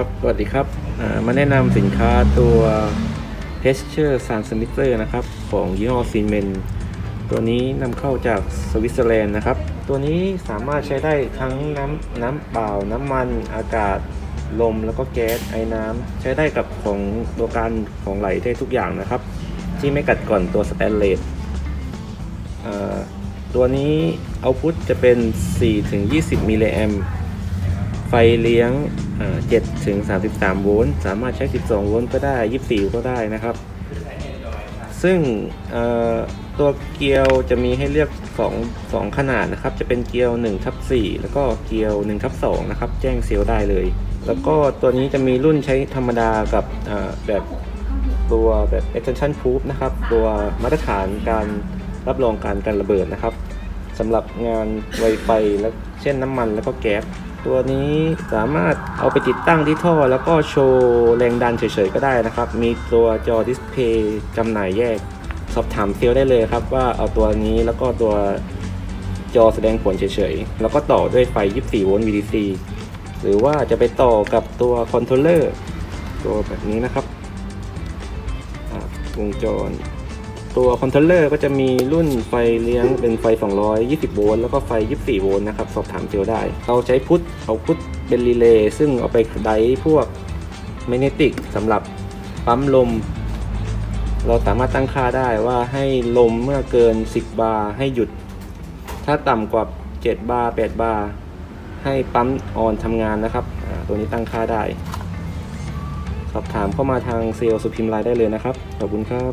ครับสวัสดีครับมาแนะนำสินค้าตัว Texture Transmitter นะครับ ของยี่ห้อซีเมนตัวนี้นำเข้าจากสวิตเซอร์แลนด์นะครับ ตัวนี้สามารถใช้ได้ทั้งน้ำน้ำเปล่า น้ำมันอากาศลมแล้วก็แก๊สไอ้น้ำ ใช้ได้กับของตัวการของไหลได้ทุกอย่างนะครับ ที่ไม่กัดก่อนตัวสแตนเลสตัวนี้เอาพุทจะเป็น 4-20มิลลิแอมไฟเลี้ยงอ่า7ถึง 33 โวลต์ สามารถใช้ 12 โวลต์ก็ได้ 24 ก็ได้นะครับ ซึ่งตัวเกลียวจะมีให้เลือก 2 2 ขนาดนะครับ จะเป็นเกลียว1ทับ4แล้วก็เกลียว1ทับ2นะครับ แจ้งเซลล์ได้เลย แล้วก็ตัวนี้จะมีรุ่นใช้ธรรมดากับแบบตัวแบบ extension proof นะครับ ตัวมาตรฐานการรับรองการการระเบิดนะครับสำหรับงานไวไฟและ เช่นน้ำมันแล้วก็แก๊สตัวนี้สามารถเอาไปติดตั้งที่ท่อ แล้วก็โชว์แรงดันเฉยๆก็ได้นะครับ มีตัวจอดิสเพย์จำหน่ายแยก สอบถามเซลล์ได้เลยครับว่าเอาตัวนี้แล้วก็ตัวจอแสดงผลเฉยๆ แล้วก็ต่อด้วยไฟ 24 โวลต์ VDC หรือว่าจะไปต่อกับตัวคอนโทรลเลอร์ตัวแบบนี้นะครับวงจร ตัวคอนโทรลเลอร์ก็จะมีรุ่นไฟเลี้ยงเป็นไฟ 220 โวลต์แล้วก็ไฟ 24 โวลต์นะครับ สอบถามเซลล์ได้ เราใช้พุทเอาพุทเป็นรีเลย์ซึ่งเอาไปไดพวกแมกเนติกสำหรับปั๊มลม เราสามารถตั้งค่าได้ว่าให้ลมเมื่อเกิน 10 บาร์ให้หยุด ถ้าต่ำกว่า 7 บาร์ 8 บาร์ ให้ปั๊มออนทำงานนะครับตัวนี้ตั้งค่าได้ สอบถามเข้ามาทางเซลล์สุพิมพ์ไลน์ได้เลยนะครับ ขอบคุณครับ